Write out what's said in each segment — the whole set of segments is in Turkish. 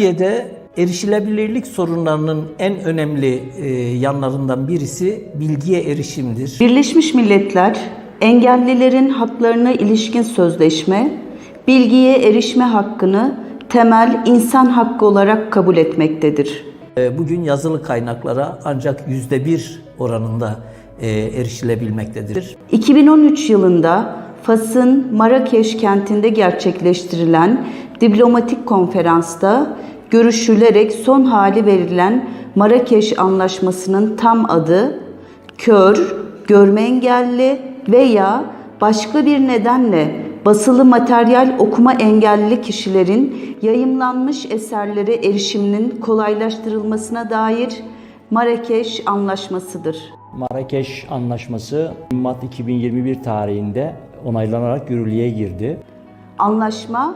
Türkiye'de erişilebilirlik sorunlarının en önemli e, yanlarından birisi bilgiye erişimdir. Birleşmiş Milletler engellilerin haklarına ilişkin sözleşme, bilgiye erişme hakkını temel insan hakkı olarak kabul etmektedir. E, Bugün yazılı kaynaklara ancak yüzde bir oranında e, erişilebilmektedir. 2013 yılında Fas'ın Marrakeş kentinde gerçekleştirilen diplomatik konferansta görüşülerek son hali verilen Marrakeş Anlaşması'nın tam adı kör, görme engelli veya başka bir nedenle basılı materyal okuma engelli kişilerin yayımlanmış eserlere erişiminin kolaylaştırılmasına dair Marrakeş Anlaşması'dır. Marrakeş Anlaşması Mart 2021 tarihinde onaylanarak yürürlüğe girdi. Anlaşma,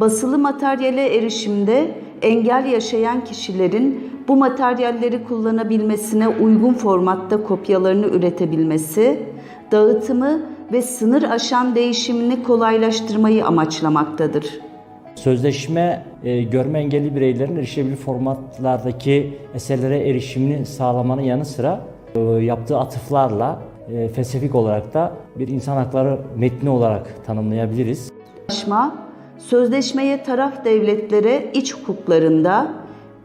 basılı materyale erişimde engel yaşayan kişilerin bu materyalleri kullanabilmesine uygun formatta kopyalarını üretebilmesi, dağıtımı ve sınır aşan değişimini kolaylaştırmayı amaçlamaktadır. Sözleşme e, görme engelli bireylerin erişilebilir formatlardaki eserlere erişimini sağlamanın yanı sıra e, yaptığı atıflarla e, felsefik olarak da bir insan hakları metni olarak tanımlayabiliriz. Anlaşma, sözleşmeye taraf devletlere iç hukuklarında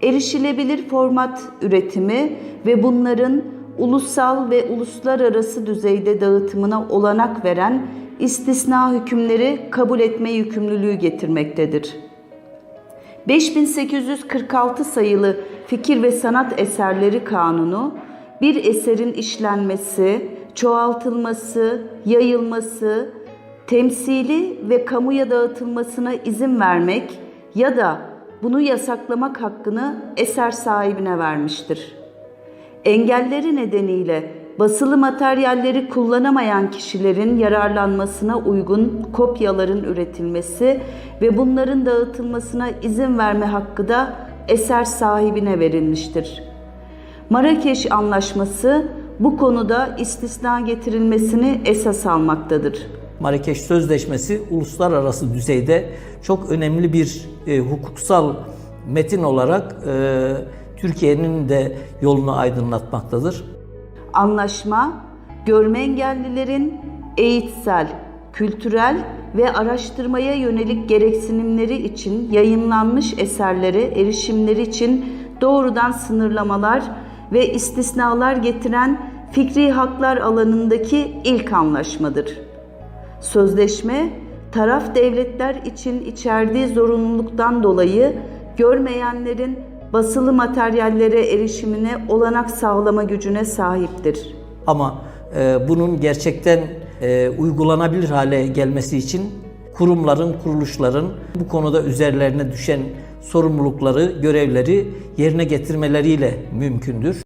erişilebilir format üretimi ve bunların ulusal ve uluslararası düzeyde dağıtımına olanak veren istisna hükümleri kabul etme yükümlülüğü getirmektedir. 5846 sayılı Fikir ve Sanat Eserleri Kanunu, bir eserin işlenmesi, çoğaltılması, yayılması, temsili ve kamuya dağıtılmasına izin vermek ya da bunu yasaklamak hakkını eser sahibine vermiştir. Engelleri nedeniyle basılı materyalleri kullanamayan kişilerin yararlanmasına uygun kopyaların üretilmesi ve bunların dağıtılmasına izin verme hakkı da eser sahibine verilmiştir. Marrakeş Anlaşması bu konuda istisna getirilmesini esas almaktadır. Marrakeş Sözleşmesi uluslararası düzeyde çok önemli bir e, hukuksal metin olarak e, Türkiye'nin de yolunu aydınlatmaktadır. Anlaşma, görme engellilerin eğitsel, kültürel ve araştırmaya yönelik gereksinimleri için yayınlanmış eserlere erişimleri için doğrudan sınırlamalar ve istisnalar getiren fikri haklar alanındaki ilk anlaşmadır. Sözleşme, taraf devletler için içerdiği zorunluluktan dolayı görmeyenlerin basılı materyallere erişimine olanak sağlama gücüne sahiptir. Ama e, bunun gerçekten e, uygulanabilir hale gelmesi için kurumların, kuruluşların bu konuda üzerlerine düşen sorumlulukları, görevleri yerine getirmeleriyle mümkündür.